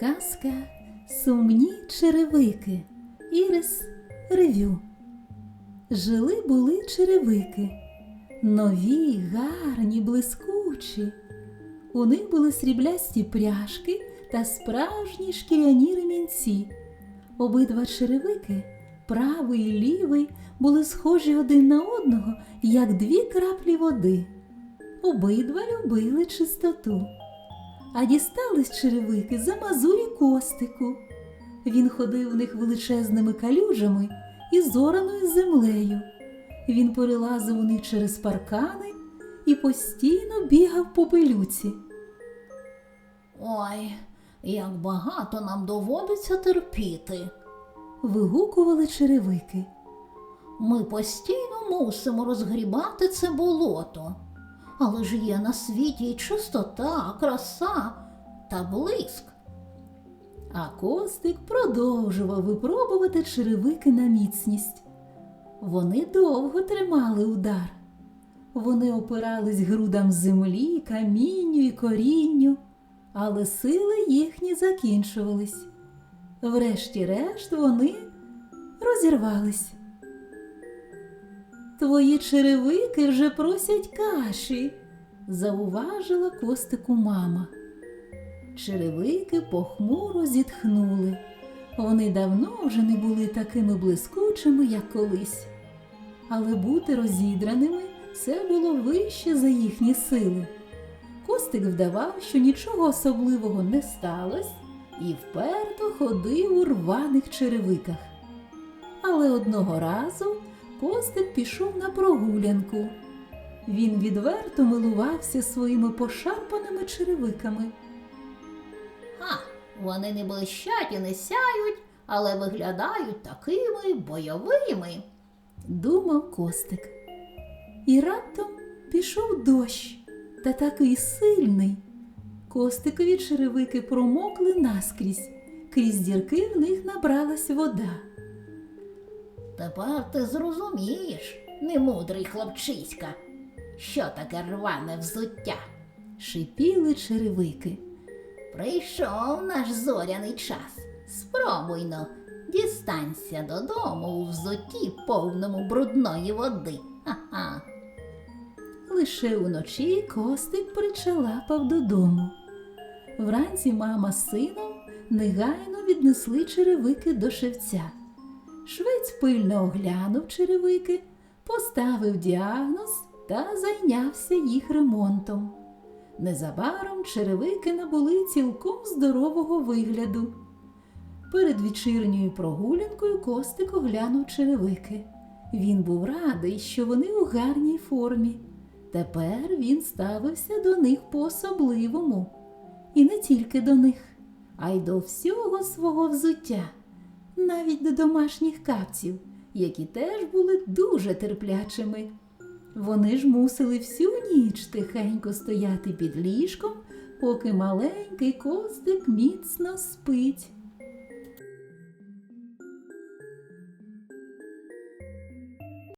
Казка Сумні черевики. Ірис Ревю. Жили були черевики. Нові, гарні, блискучі. У них були сріблясті пряжки та справжні шкіряні ремінці. Обидва черевики, правий і лівий, були схожі один на одного, як дві краплі води. Обидва любили чистоту. А дістались черевики за мазурі костику. Він ходив в них величезними калюжами і зораною землею. Він перелазив у них через паркани і постійно бігав по пилюці. Ой, як багато нам доводиться терпіти. Вигукували черевики. Ми постійно мусимо розгрібати це болото. Але ж є на світі і чистота, краса та блиск. А Костик продовжував випробувати черевики на міцність. Вони довго тримали удар. Вони опирались грудам землі, камінню і корінню, але сили їхні закінчувались. Врешті-решт вони розірвались. Твої черевики вже просять каші, зауважила Костику мама. Черевики похмуро зітхнули. Вони давно вже не були такими блискучими, як колись. Але бути розідраними це було вище за їхні сили. Костик вдавав, що нічого особливого не сталося, і вперто ходив у рваних черевиках. Але одного разу Костик пішов на прогулянку. Він відверто милувався своїми пошарпаними черевиками. Ха, вони не блищать і не сяють, але виглядають такими бойовими. думав Костик. І раптом пішов дощ, та такий сильний. Костикові черевики промокли наскрізь, крізь дірки в них набралась вода. Тепер ти зрозумієш, немудрий хлопчиська, що таке рване взуття. Шипіли черевики. Прийшов наш зоряний час. Спробуй но, дістанься додому у взутті повному брудної води. Ха-ха. Лише уночі Костик причалапав додому. Вранці мама з сином негайно віднесли черевики до шевця. Швець пильно оглянув черевики, поставив діагноз та зайнявся їх ремонтом. Незабаром черевики набули цілком здорового вигляду. Перед вечірньою прогулянкою Костик оглянув черевики. Він був радий, що вони у гарній формі. Тепер він ставився до них по-особливому. І не тільки до них, а й до всього свого взуття, навіть до домашніх капців, які теж були дуже терплячими. Вони ж мусили всю ніч тихенько стояти під ліжком, поки маленький костик міцно спить.